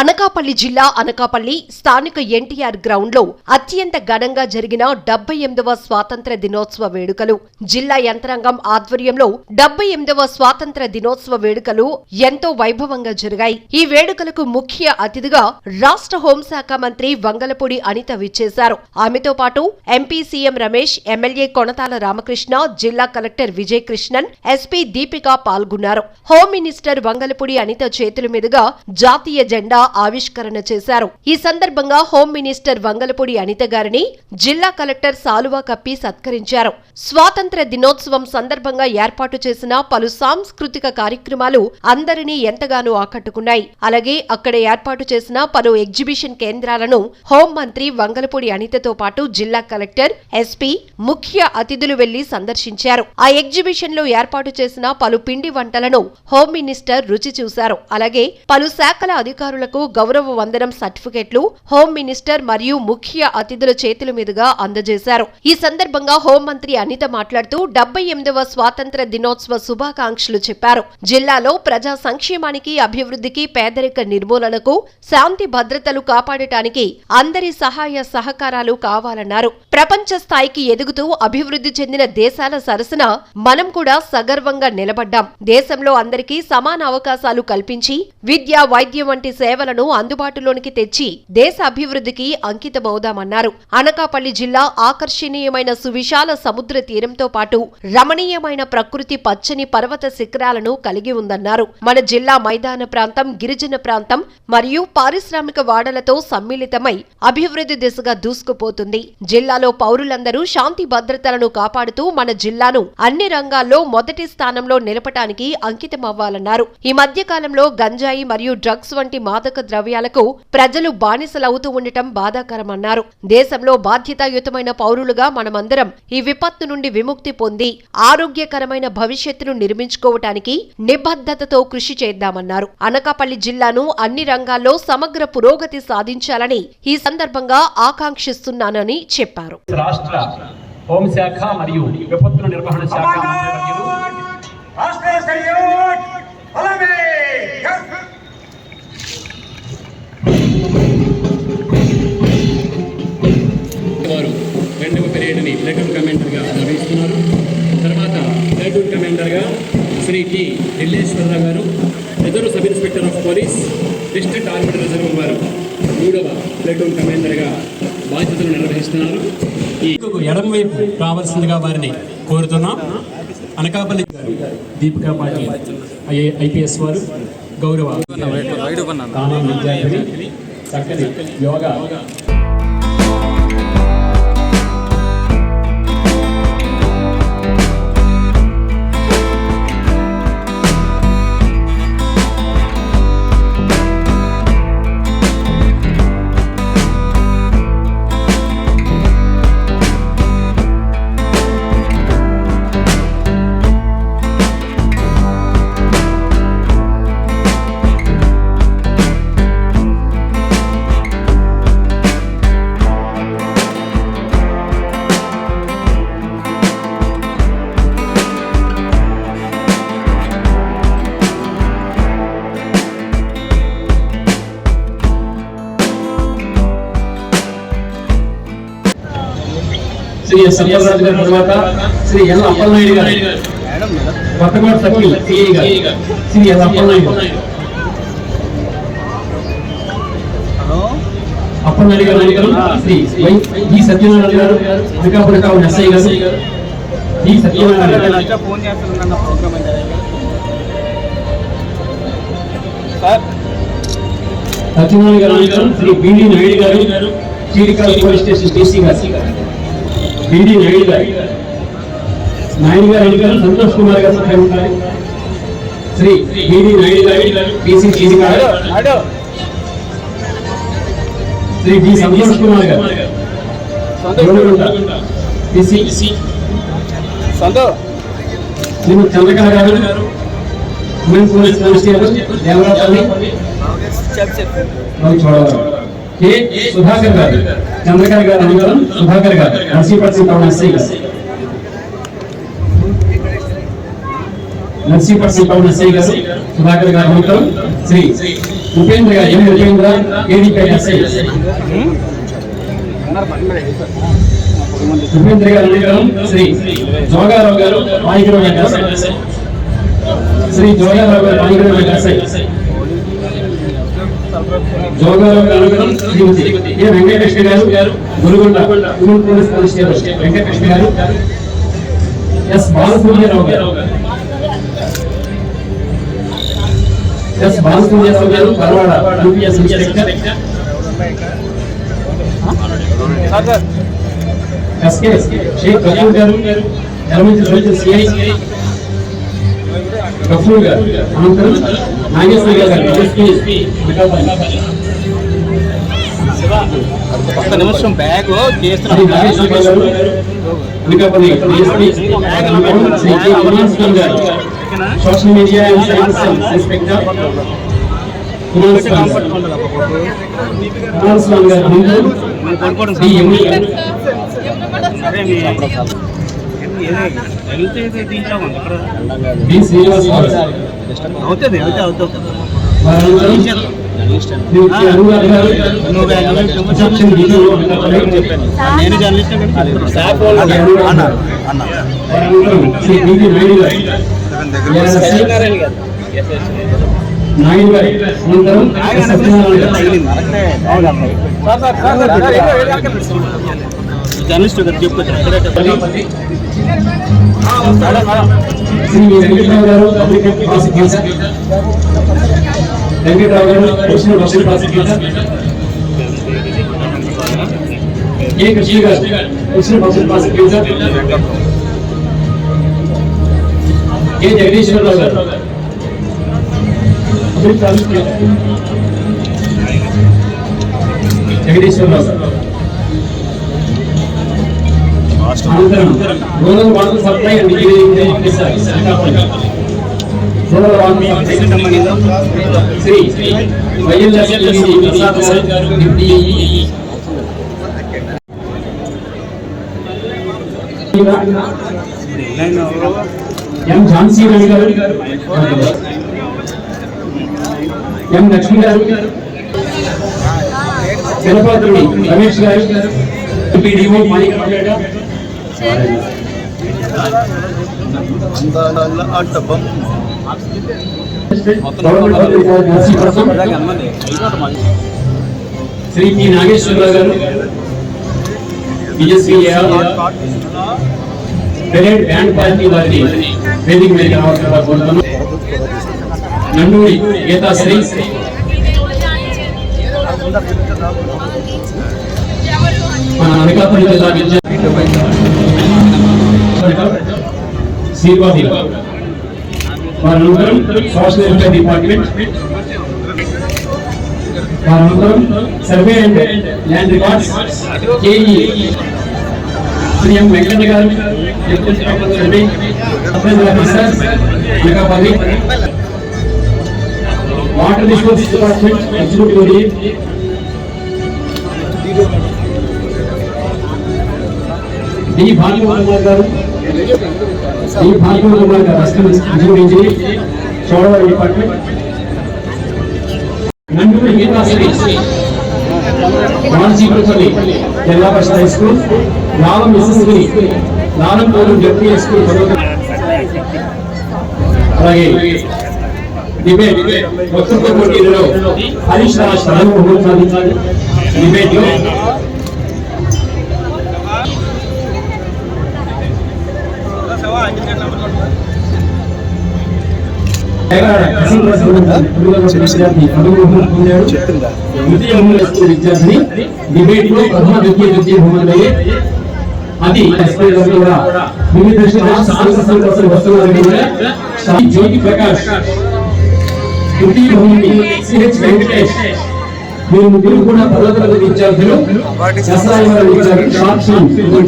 అనకాపల్లి జిల్లా అనకాపల్లి స్థానిక ఎన్టీఆర్ గ్రౌండ్లో అత్యంత ఘనంగా జరిగిన డెబ్బై ఎనిమిదవ స్వాతంత్ర దినోత్సవ వేడుకలు. జిల్లా యంత్రాంగం ఆధ్వర్యంలో డెబ్బై ఎనిమిదవ స్వాతంత్ర దినోత్సవ వేడుకలు ఎంతో వైభవంగా జరిగాయి. ఈ వేడుకలకు ముఖ్య అతిథిగా రాష్ట్ర హోంశాఖ మంత్రి వంగలపూడి అనిత విచ్చేశారు. ఆమెతో పాటు MP CM Ramesh MLA Konathala Ramakrishna జిల్లా కలెక్టర్ విజయ్ కృష్ణన్ ఎస్పీ దీపిక పాల్గొన్నారు. హోం మినిస్టర్ వంగలపూడి అనిత చేతుల మీదుగా జాతీయ జెండా ఆవిష్కరణ చేశారు. ఈ సందర్భంగా హోం మినిస్టర్ వంగలపూడి అనిత గారిని జిల్లా కలెక్టర్ సాలువా కప్పి సత్కరించారు. స్వాతంత్ర దినోత్సవం సందర్భంగా ఏర్పాటు చేసిన పలు సాంస్కృతిక కార్యక్రమాలు అందరినీ ఎంతగానో ఆకట్టుకున్నాయి. అలాగే అక్కడ ఏర్పాటు చేసిన పలు ఎగ్జిబిషన్ కేంద్రాలను హోం మంత్రి వంగలపూడి అనితతో పాటు జిల్లా కలెక్టర్ ఎస్పీ ముఖ్య అతిథులు వెళ్ళి సందర్శించారు. ఆ ఎగ్జిబిషన్లో ఏర్పాటు చేసిన పలు పిండి వంటలను హోం మినిస్టర్ రుచి చూశారు. అలాగే పలు శాఖల అధికారులకు గౌరవ వందనం సర్టిఫికెట్లు హోం మినిస్టర్ మరియు ముఖ్య అతిథుల చేతుల మీదుగా అందజేశారు. ఈ సందర్భంగా హోంమంత్రి అనిత మాట్లాడుతూ డెబ్బై ఎనిమిదవ స్వాతంత్ర దినోత్సవ శుభాకాంక్షలు చెప్పారు. జిల్లాలో ప్రజా సంక్షేమానికి అభివృద్ధికి పేదరిక నిర్మూలనకు శాంతి భద్రతలు కాపాడటానికి అందరి సహాయ సహకారాలు కావాలన్నారు. ప్రపంచ స్థాయికి ఎదుగుతూ అభివృద్ధి చెందిన దేశాల సరసన మనం కూడా సగర్వంగా నిలబడ్డాం. దేశంలో అందరికీ సమాన అవకాశాలు కల్పించి విద్య వైద్యం వంటి సేవలను అందుబాటులోనికి తెచ్చి దేశ అభివృద్ధికి అంకితమవుదామన్నారు. అనకాపల్లి జిల్లా ఆకర్షణీయమైన సువిశాల సముద్ర తీరంతో పాటు రమణీయమైన ప్రకృతి పచ్చని పర్వత శిఖరాలను కలిగి ఉందన్నారు. మన జిల్లా మైదాన ప్రాంతం గిరిజన ప్రాంతం మరియు పారిశ్రామిక వాడలతో సమ్మిళితమై అభివృద్ధి దిశగా దూసుకుపోతుంది. జిల్లాలో పౌరులందరూ శాంతి భద్రతలను కాపాడుతూ మన జిల్లాను అన్ని రంగాల్లో మొదటి స్థానంలో నిలపటానికి అంకితమవ్వాలన్నారు. ఈ మధ్య కాలంలో గంజాయి మరియు డ్రగ్స్ వంటి మాదక ద్రవ్యాలకు ప్రజలు బానిసలవుతూ ఉండటం బాధాకరమన్నారు. దేశంలో బాధ్యతాయుతమైన పౌరులుగా మనమందరం ఈ విపత్తు నుండి విముక్తి పొంది ఆరోగ్యకరమైన భవిష్యత్తును నిర్మించుకోవటానికి నిబద్ధతతో కృషి చేద్దామన్నారు. అనకాపల్లి జిల్లాను అన్ని రంగాల్లో సమగ్ర పురోగతి సాధించాలని ఈ సందర్భంగా ఆకాంక్షిస్తున్నానని చెప్పారు. రాష్ట్ర హోంశాఖ మరియు విపత్తుల నిర్వహణ శాఖ రాష్ట్రీయ రెండవ పీరియడ్ని ప్లేటూన్ కమాండర్గా నిర్వహిస్తున్నారు తర్వాత ప్లేటూన్ కమాండర్గా శ్రీ టి. ఢిల్లేశ్వరరావు గారు reserve sub inspector of police district army reserve వారు మూడవ ప్లేటూన్ కమాండర్గా బాధ్యతలు నిర్వహిస్తున్నారు. ఈ ఎడం వైపు రావాల్సిందిగా వారిని కోరుతున్నాం. అనకాపల్లి గారు దీపికా పాటిల్ ఐఏ ఐపీఎస్ వారు గౌరవ కామన్ విద్యార్థి చక్కని యోగా శ్రీ ఎస్ సత్యరాజు గారి తర్వాత శ్రీ ఎల్ అప్పలనాయుడు గారు. కొత్తకోట సర్కిల్ సిఐ గారు. శ్రీ ఎల్ అప్పలనాయుడు అప్పలనాయుడు గారు గారు శ్రీ వై జి సత్యనారాయణ గారు అనకాపురం టౌన్ ఎస్ఐ గారు. జి సత్యనారాయణ గారు. ఫోన్ చేస్తున్నా ప్రోగ్రామ్ సార్. సత్యనారాయణ గారు గారు Shri B D Naidu garu Chirikala police station DC గారు. బిడి నాయుడు గారు. నాయుడు గారు గారు సంతోష్ కుమార్ గారు ఉంటారు. శ్రీ బిడి నాయుడు గారు చీరికాల నాడు శ్రీ డి సంతోష్ కుమార్ గారు. శ్రీమతి చంద్రకళ గారు women police constable Devarapalli Chodavaram K Sudhakar గారు చంద్రకళ గారు అనంతరం సుధాకర్ గారు నర్సీపట్నం టౌన్ ఎస్ఐ గారు నర్సీపట్నం టౌన్ ఎస్ఐ గారు సుధాకర్ గారు అనంతరం శ్రీ ఉపేంద్ర గారు ఎం ఉపేంద్ర ఏడీపై ఎస్ఐ ఉపేంద్ర గారు అనంతరం శ్రీ జోగారావు గారు మాయిగిరావు గారు ఎస్ఐ శ్రీ జోగారావు గారు మాయిగిరావు గారు ఎస్ఐ జోగారావు గారు అనంతరం శ్రీమతి ఏ వెంకటకృష్ణ గారు. గురుగొండ గురుగొండ పోలీస్ కానిస్టేబుల్ వెంకటకృష్ణ గారు. ఎస్ బాలసూర్యరావు గారు ఎస్ బాలసూర్యరావు గారు Paravada UPS inspector. Sir sir SK Sheikh Kapoor గారు ఎలమెంటరీ సోల్జర్ సిఐ కపూర్ గారు. అనంతరం నాగేశ్వర గారు ఎస్పీ ఒక్క నిమిషం బ్యాగ్ శ్రీ చేస్తున్నాను నాగేశ్వర గారు అనకాపల్లి ఎస్పీ అనంతరం Shri K Kumaraswamy garu social media and science inspector Kumaraswamy garu Kumaraswamy garu అనంతరం శ్రీ ఎంఈ సరే మీ వెళ్తే దీంట్లో ఉంది ఇక్కడ బి శ్రీనివాస్ గారు అవుతుంది అయితే అవుతుంది. నేను జర్నలిస్ట్ స్టాఫ్ అన్న నాయుడు గారు అనంతరం జర్నలిస్ట్ గారు చెప్పుకోవచ్చు శ్రీ వెంకటరావు గారు applicant prosecutor Venkatarao garu additional public prosecutor A Krishna garu additional public prosecutor A Jagadeeswararao garu public prosecutor Jagadeeswara Rao గారు Shri YLS Prasad garu deputy EE. M Jhansi Rani garu M Lakshmi గారు జలపాత్రుడి రమేష్ గారు MPDO Manik గారు government public nursing person Shri P Nageswararao గారు BSc parade band party వారిని వేదిక మీద రావాల్సిందిగా కోరుతున్నాను నండూరి గీతాశ్రీ మన అనకాపల్లి జిల్లా విద్యా శ్రీవాది వారి అనంతరం సోషల్ వెల్ఫేర్ డిపార్ట్మెంట్ వారి అనంతరం survey and land records KE Shri M Venkanna గారు deputy collector survey appraisal officer Anakapalli water resource department executive lead D Bhagyavan Kumar గారు ఈ భాగంలో కుమార్ గారు assistant engineer engineer Chodavaram department. Nanduri Geethasri Mansipurapalli Zilla Parishad high school Lalam SSB Lalampur deputy high school అలాగే debate మొత్తం పోటీలలో హరీష్ రాజ్ ప్రథమ సాధించాలి డిబేట్లో విద్యార్థిని డిబేట్లో ప్రథమ ద్వితీయ ద్వితీయ అది కూడా వివిధ వస్తున్నారు జ్యోతి ప్రకాష్ ద్వితీయ బహుమతి సిహెచ్ వెంకటేష్ మీరు ముగ్గురు కూడా తరగతి విద్యార్థులు శాస్త్రాల విద్యార్థులు షార్ట్ ఫిల్మ్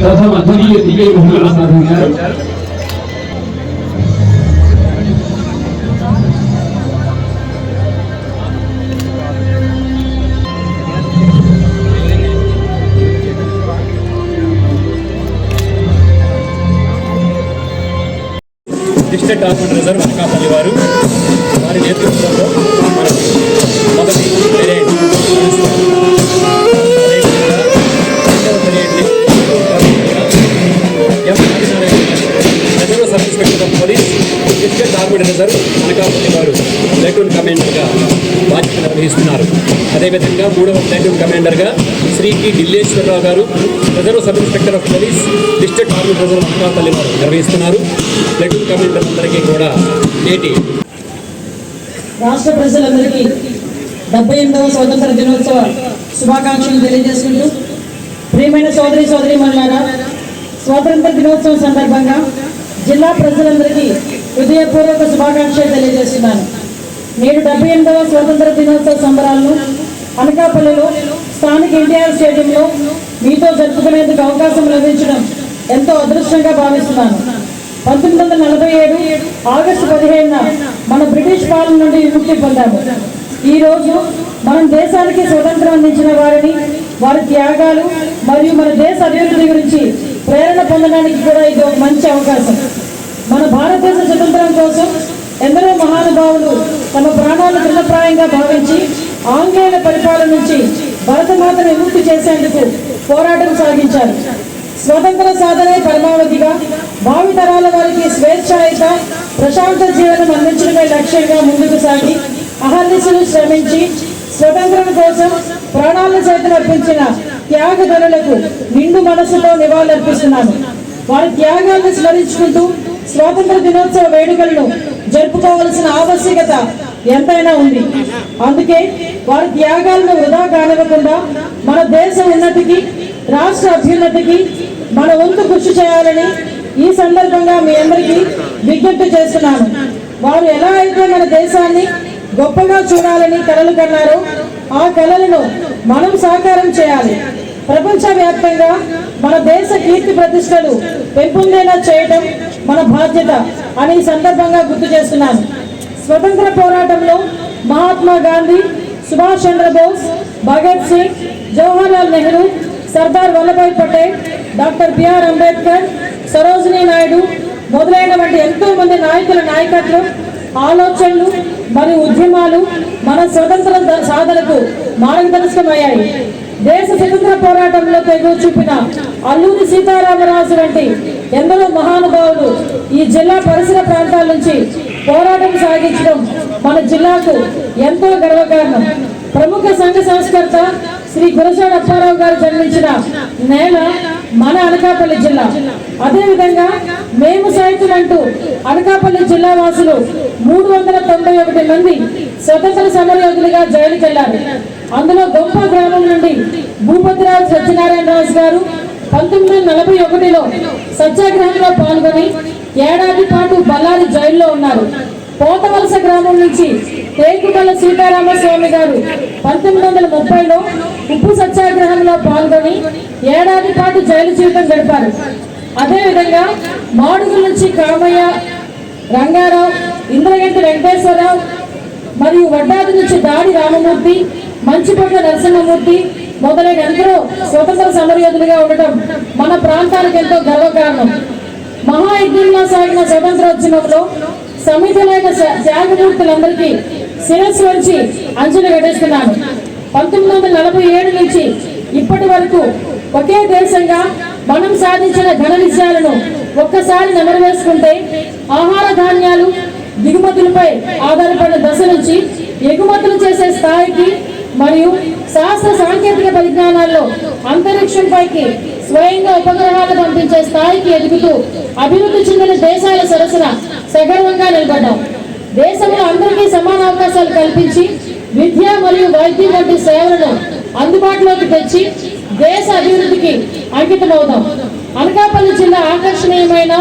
ప్రథమ ద్వితీయ ద్వితీయ బహుమతులు సాధించారు డిస్ట్రిక్ట్ ఆర్మన్ రిజర్వ్ అనకాపల్లి వారు వారి నేతృత్వంలో మనం మొదటి రిజర్వ్ అనకాపల్లి వారు ప్లాటూన్ కమాండర్గా బాధ్యత నిర్వహిస్తున్నారు. అదేవిధంగా మూడవ ప్లాటూన్ కమాండర్గా శ్రీ టి ఢిల్లేశ్వరరావు గారు reserve sub inspector of police district army reserve Anakapalli వారు నిర్వహిస్తున్నారు. ప్లాటూన్ కమాండర్ అందరికీ కూడా నేటి రాష్ట్ర ప్రజలందరికీ డెబ్బై ఎనిమిదవ స్వతంత్ర దినోత్సవ శుభాకాంక్షలు తెలియజేసుకుంటూ ప్రియమైన సోదరి సోదరి స్వాతంత్ర దినోత్సవం సందర్భంగా జిల్లా ప్రజలందరికీ హృదయపూర్వక శుభాకాంక్షలు తెలియజేస్తున్నాను. నేను డెబ్బై ఎనిమిదవ స్వాతంత్ర దినోత్సవ సంబరాలను అనకాపల్లిలో స్థానిక ఎన్టీఆర్ స్టేడియంలో మీతో జరుపుకునేందుకు అవకాశం లభించడం ఎంతో అదృష్టంగా భావిస్తున్నాను. పంతొమ్మిది వందల నలభై ఏడు ఆగస్టు పదిహేనున మన బ్రిటిష్ పాలన నుండి విముక్తి పొందాము. ఈరోజు మనం దేశానికి స్వతంత్రం అందించిన వారిని వారి త్యాగాలు మరియు మన దేశ అభివృద్ధి గురించి ప్రేరణ పొందడానికి కూడా ఇది ఒక మంచి అవకాశం. మన భారతదేశ స్వతంత్రం కోసం ఎందరో మహానుభావులు తమ ప్రాణాలు తృణప్రాయంగా భావించి ఆంగ్లేయుల పరిపాలన నుంచి భరతమాతను విముక్తి చేసేందుకు పోరాటం సాగించారు. స్వతంత్ర సాధనే పరమావధిగా భావితరాల వారికి స్వేచ్ఛాయుత ప్రశాంత జీవనం అందించడమే లక్ష్యంగా ముందుకు సాగి అహర్నిశలు శ్రమించి స్వతంత్రం కోసం ప్రాణాలను సైతం అర్పించిన త్యాగధనులకు నిండు మనసులో నివాళులర్పిస్తున్నాను. వారి త్యాగాలను స్మరించుకుంటూ స్వాతంత్ర దినోత్సవ వేడుకలను జరుపుకోవాల్సిన ఆవశ్యకత ఎంతైనా ఉంది. అందుకే వారి త్యాగాలను వృధా కానివ్వకుండా మన దేశ ఉన్నతికి రాష్ట్ర అభ్యున్నతికి మన వంతు కృషి చేయాలని ఈ సందర్భంగా మీ అందరికీ విజ్ఞప్తి చేస్తున్నాను. వారు ఎలా అయితే మన దేశాన్ని గొప్పగా చూడాలని కలలు కన్నారో ఆ కళలను మనం సాకారం చేయాలి. ప్రపంచ వ్యాప్తంగా మన దేశ కీర్తి ప్రతిష్టలు పెంపొందేలా చేయటం మన బాధ్యత అని ఈ సందర్భంగా గుర్తు చేస్తున్నాను. స్వతంత్ర పోరాటంలో మహాత్మా గాంధీ సుభాష్ చంద్రబోస్ భగత్ సింగ్ జవహర్లాల్ నెహ్రూ సర్దార్ వల్లభాయ్ పటేల్ డాక్టర్ బిఆర్ అంబేద్కర్ సరోజినీ నాయుడు మొదలైన వంటి ఎంతో మంది నాయకుల నాయకత్వం ఆలోచనలు మరియు ఉద్యమాలు మన స్వతంత్ర సాధనకు మార్గదర్శకమయ్యాయి. దేశ స్వతంత్ర పోరాటంలో తెగువ చూపిన అల్లూరి సీతారామరాజు వంటి ఎందరో మహానుభావులు ఈ జిల్లా పరిసర ప్రాంతాల నుంచి పోరాటం సాగించడం మన జిల్లాకు ఎంతో గర్వకారణం. ప్రముఖ సంఘ సంస్కర్త శ్రీ గురజాడ అప్పారావు గారు జన్మించిన నేల మన అనకాపల్లి జిల్లా. అదేవిధంగా మేము సైతం అంటూ అనకాపల్లి జిల్లా వాసులు మూడు వందల తొంభై ఒకటి మంది స్వతంత్ర సమరయోధులుగా జైలుకి వెళ్ళారు అందులో గొప్ప గ్రామం నుండి భూపతిరాజు సత్యనారాయణ రాజు గారు పంతొమ్మిది వందల నలభై ఒకటిలో సత్యాగ్రహంలో పాల్గొని ఏడాది పాటు బళ్ళారి జైల్లో ఉన్నారు. పోతవలస గ్రామం నుంచి తేకుమల్ల సీతారామస్వామి గారు పంతొమ్మిది వందల ముప్పైలో ఉప్పు సత్యాగ్రహంలో పాల్గొని ఏడాది పాటు జైలు జీవితం గడిపారు. అదేవిధంగా మాడుగుల నుంచి కామయ్య రంగారావు ఇంద్రగంటి వెంకటేశ్వరరావు మరియు వడ్డాది నుంచి దాడి రామమూర్తి మంచిపట్ల నరసింహమూర్తి మొదలైన ఎందరో స్వతంత్ర సమరయోధులుగా ఉండటం మన ప్రాంతానికి ఎంతో గర్వకారణం. మహాయజ్ఞంలో సాగిన స్వతంత్రోద్యమంలో సమితులైన త్యాగమూర్తులందరికీ శిరస్సు వచ్చి అంచనా వేస్తున్నాను పంతొమ్మిది వందల నలభై ఏడు నుంచి ఇప్పటి వరకు ఒకే దేశంగా మనం సాధించిన ఘన విజయాలను ఒక్కసారి నెమరవేసుకుంటే ఆహార ధాన్యాలు దిగుమతులపై ఆధారపడిన దశ నుంచి ఎగుమతులు చేసే స్థాయికి మరియు శాస్త్ర సాంకేతిక పరిజ్ఞానాల్లో అంతరిక్షంపైకి స్వయంగా ఉపగ్రహాలు పంపించే స్థాయికి ఎదుగుతూ అభివృద్ధి చెందిన దేశాల సరసన సగర్వంగా నిలబడ్డాం. దేశంలో అందరికీ సమాన అవకాశాలు కల్పించి విద్య మరియు వైద్యం వంటి సేవలను అందుబాటులోకి తెచ్చి దేశ అభివృద్ధికి అంకితమవుదాం అనకాపల్లి జిల్లా ఆకర్షణీయమైన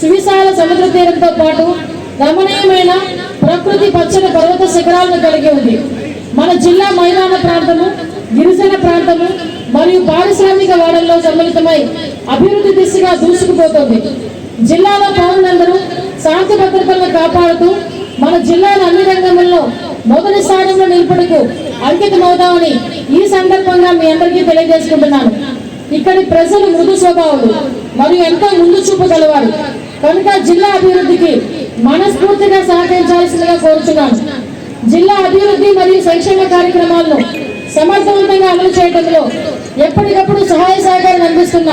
సువిశాల సముద్ర తీరంతో పాటు రమణీయమైన ప్రకృతి పచ్చని పర్వత శిఖరాలను కలిగి ఉంది. మన జిల్లా మైదాన ప్రాంతము గిరిజన ప్రాంతము మరియు పారిశ్రామిక వాడల్లో సమ్మిళితమై అభివృద్ధి దిశగా దూసుకుపోతుంది. జిల్లాలో పౌరులందరూ శాంతి భద్రతలను కాపాడుతూ మన జిల్లాలో అన్ని రంగంలో మొదటి స్థానంలో నిలుపుటకు అంకితమవుతామని ఈ సందర్భంగా మీ అందరికీ తెలియజేసుకుంటున్నాను. ఇక్కడి ప్రజలు మృదు స్వభావులు మరియు ఎంతో ముందు చూపు గలవారు. కనుక జిల్లా అభివృద్ధికి మనస్ఫూర్తిగా సహకరించాల్సిందిగా కోరుతున్నాను జిల్లా అభివృద్ధి మరియు సంక్షేమ కార్యక్రమాలను సమర్థవంతంగా అమలు చేయడంలో ఎప్పటికప్పుడు సహాయ సహకారం అందిస్తున్న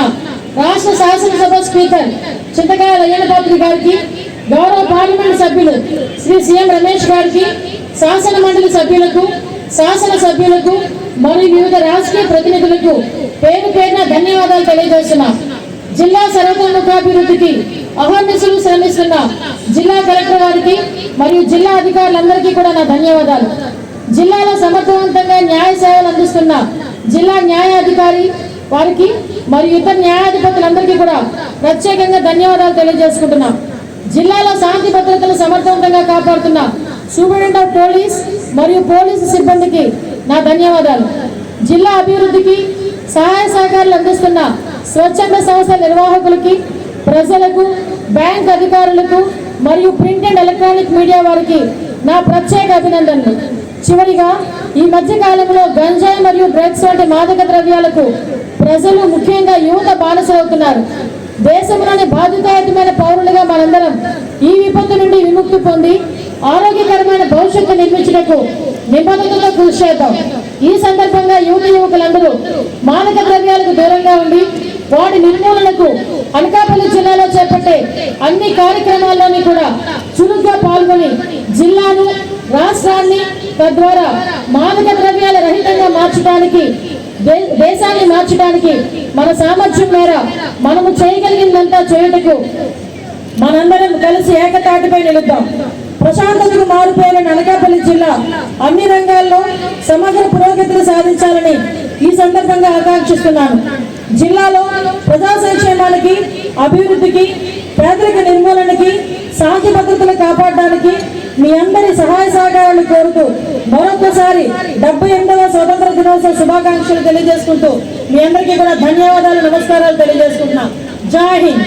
రాష్ట్ర శాసనసభ స్పీకర్ చింతకాయ అయ్యనపాత్రి గారికి గౌరవ పార్లమెంట్ సభ్యులు శ్రీ సీఎం రమేష్ గారికి శాసన మండలి సభ్యులకు శాసన సభ్యులకు మరియు వివిధ రాజకీయ ప్రతినిధులకు పేరు పేరున ధన్యవాదాలు తెలియజేస్తున్నాం. జిల్లా సర్వతోముఖాభివృద్ధికి అహర్నిశలు శ్రమిస్తున్న జిల్లా కలెక్టర్ వారికి మరియు జిల్లా అధికారులందరికీ కూడా నా ధన్యవాదాలు. జిల్లాలో సమర్థవంతంగా న్యాయ సేవలు అందిస్తున్న జిల్లా న్యాయాధికారి వారికి మరియు ఇతర న్యాయాధిపతులందరికీ కూడా ప్రత్యేకంగా ధన్యవాదాలు తెలియజేసుకుంటున్నాం. జిల్లాలో శాంతి భద్రతలు సమర్థవంతంగా కాపాడుతున్న సూపరింటెండెంట్ ఆఫ్ పోలీస్ మరియు పోలీసు సిబ్బందికి నా ధన్యవాదాలు. జిల్లా అభివృద్ధికి సహాయ సహకారాలు అందిస్తున్న స్వచ్ఛంద సంస్థ నిర్వాహకులకి ప్రజలకు బ్యాంక్ అధికారులకు మరియు ప్రింట్ అండ్ ఎలక్ట్రానిక్ మీడియా వారికి నా ప్రత్యేక అభినందనలు. చివరిగా ఈ మధ్య కాలంలో గంజాయి మరియు డ్రగ్స్ వంటి మాదక ద్రవ్యాలకు ప్రజలు ముఖ్యంగా యువత బానిసలవుతున్నారు. దేశంలోని బాధ్యతాయుతమైన పౌరులుగా మనందరం ఈ విపత్తు నుండి విముక్తి పొంది ఆరోగ్యకరమైన భవిష్యత్తు నిర్మించుటకు నిబద్ధతతో కృషి చేద్దాం. ఈ సందర్భంగా యువత యువకులందరూ మానక ద్రవ్యాలకు దూరంగా ఉండి వాటి నిర్మూలనకు అనకాపల్లి జిల్లాలో చేపట్టే అన్ని కార్యక్రమాల్లోని కూడా చురుగ్గా పాల్గొని జిల్లాను రాష్ట్రాన్ని తద్వారా మానక ద్రవ్యాల రహితంగా మార్చడానికి దేశాన్ని మార్చడానికి మన సామర్థ్యం మేర మనము చేయగలిగిందంతా చేయుటకు మనందరం కలిసి ఏకతాటిపై నిలుద్దాం. ప్రశాంతతకు మారిపోయిన అనకాపల్లి జిల్లా అన్ని రంగాల్లో సమగ్ర పురోగతిని సాధించాలని ఈ సందర్భంగా ఆకాంక్షిస్తున్నాను. జిల్లాలో ప్రజా సంక్షేమానికి అభివృద్ధికి పేదరిక నిర్మూలనకి శాంతి భద్రతలు కాపాడడానికి మీ అందరి సహాయ సహకారాలు కోరుతూ మరొకసారి డెబ్బై ఎనిమిదవ స్వతంత్ర దినోత్సవ శుభాకాంక్షలు తెలియజేసుకుంటూ మీ అందరికీ కూడా ధన్యవాదాలు నమస్కారాలు తెలియజేసుకుంటున్నాం. జై హింద్.